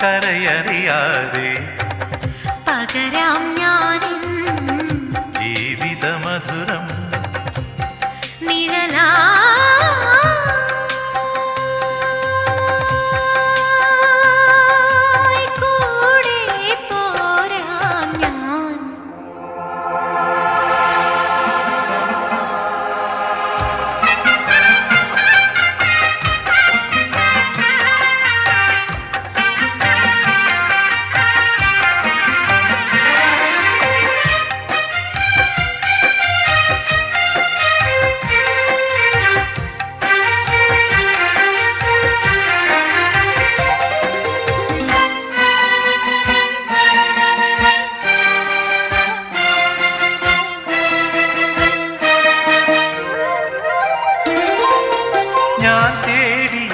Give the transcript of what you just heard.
കരയറിയാതെ പകരാം ഞാനും ജീവിതമധുരം ഞാൻ തേ